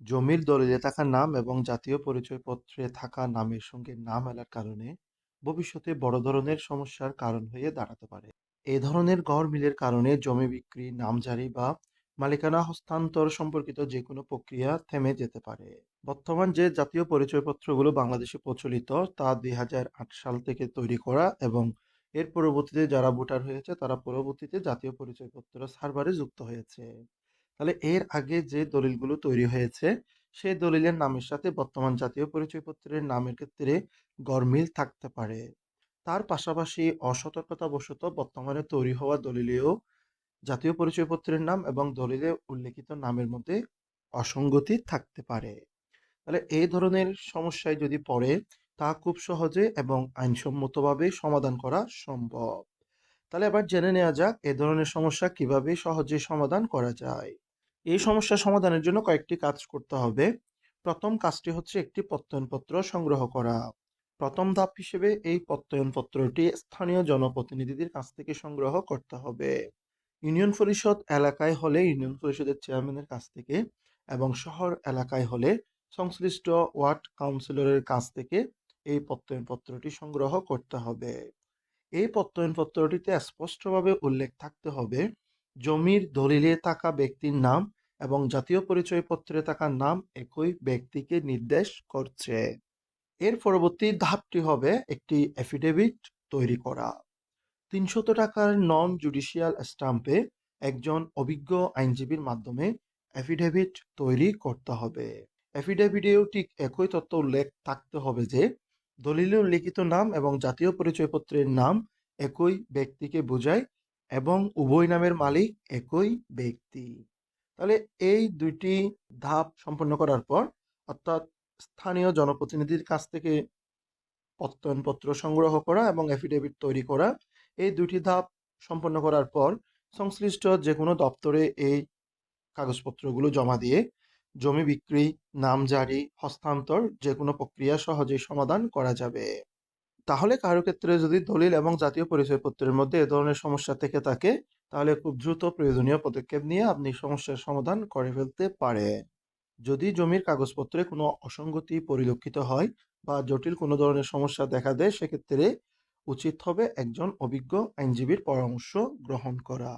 জমির দলিলে থাকা নাম এবং জাতীয় পরিচয়পত্রে থাকা নামের সঙ্গে না মেলার কারণে ভবিষ্যতে বড় ধরনের সমস্যার কারণ হয়ে দাঁড়াতে পারে। এ ধরনের গড় মিলের কারণে জমি বিক্রি, নামজারি বা মালিকানা হস্তান্তর সম্পর্কিত যেকোনো প্রক্রিয়া থেমে যেতে পারে। বর্তমান যে জাতীয় পরিচয়পত্রগুলো বাংলাদেশে প্রচলিত তা ২০০৮ সাল থেকে তৈরি করা এবং এর পরবর্তীতে যারা ভোটার হয়েছে তারা পরবর্তীতে জাতীয় পরিচয়পত্র সার্ভারে যুক্ত হয়েছে। তাহলে এর আগে যে দলিলগুলো তৈরি হয়েছে, সেই দলিলের নামের সাথে বর্তমান জাতীয় পরিচয়পত্রের নামের ক্ষেত্রে গরমিল থাকতে পারে। তার পাশাপাশি অসতর্কতাবশত বর্তমানে তৈরি হওয়া দলিলেও জাতীয় পরিচয়পত্রের নাম এবং দলিলে উল্লেখিত নামের মধ্যে অসঙ্গতি থাকতে পারে। তাহলে এই ধরনের সমস্যায় যদি পড়ে, তা খুব সহজে এবং আইনসম্মতভাবে সমাধান করা সম্ভব। তাহলে এবার জেনে নেওয়া যাক এ ধরনের সমস্যা কীভাবে সহজে সমাধান করা যায়। এই সমস্যা সমাধানের জন্য কয়েকটি কাজ করতে হবে। প্রথম কাজটি হচ্ছে একটি প্রত্যয়নপত্র সংগ্রহ করা। প্রথম ধাপ হিসেবে এই প্রত্যয়নপত্রটি স্থানীয় জনপ্রতিনিধিদের কাছ থেকে সংগ্রহ করতে হবে। ইউনিয়ন পরিষদ এলাকায় হলে ইউনিয়ন পরিষদের চেয়ারম্যানের কাছ থেকে এবং শহর এলাকায় হলে সংশ্লিষ্ট ওয়ার্ড কাউন্সিলরের কাছ থেকে এই প্রত্যয়নপত্রটি সংগ্রহ করতে হবে। এই প্রত্যয়নপত্রটিতে স্পষ্টভাবে উল্লেখ থাকতে হবে, জমির দলিলে থাকা ব্যক্তির নাম এবং জাতীয় পরিচয়পত্রে থাকা নাম একই ব্যক্তিকে নির্দেশ করছে। এর পরবর্তী ধাপটি হবে একটি এফিডেভিট তৈরি করা। তিনশত টাকার নন জুডিশিয়াল স্টাম্পে একজন অভিজ্ঞ আইনজীবীর মাধ্যমে এফিডেভিট তৈরি করতে হবে। এফিডেভিটেও ঠিক একই তথ্য উল্লেখ থাকতে হবে যে, দলিলে লিখিত নাম এবং জাতীয় পরিচয়পত্রের নাম একই ব্যক্তিকে বোঝায় এবং উভয় নামের মালিক একই ব্যক্তি। তাহলে এই দুইটি ধাপ সম্পন্ন করার পর অর্থাৎ স্থানীয় জনপ্রতিনিধির কাছ থেকে প্রত্যয়নপত্র সংগ্রহ করা এবং এফিডেভিট তৈরি করা এই দুটি ধাপ সম্পন্ন করার পর সংশ্লিষ্ট যে কোনো দপ্তরে এই কাগজপত্রগুলো জমা দিয়ে জমি বিক্রি, নাম জারি হস্তান্তর যে কোনো প্রক্রিয়া সহজেই সমাধান করা যাবে। তাহলে কারও ক্ষেত্রে যদি দলিল এবং জাতীয় পরিচয়পত্রের মধ্যে এ ধরনের সমস্যা থেকে থাকে তাহলে খুব দ্রুত প্রয়োজনীয় পদক্ষেপ নিয়ে আপনি সমস্যার সমাধান করে ফেলতে পারেন। যদি জমির কাগজপত্রে কোনো অসঙ্গতি পরিলক্ষিত হয় বা জটিল কোনো ধরনের সমস্যা দেখা দেয়, সেক্ষেত্রে উচিত হবে একজন অভিজ্ঞ আইনজীবীর পরামর্শ গ্রহণ করা।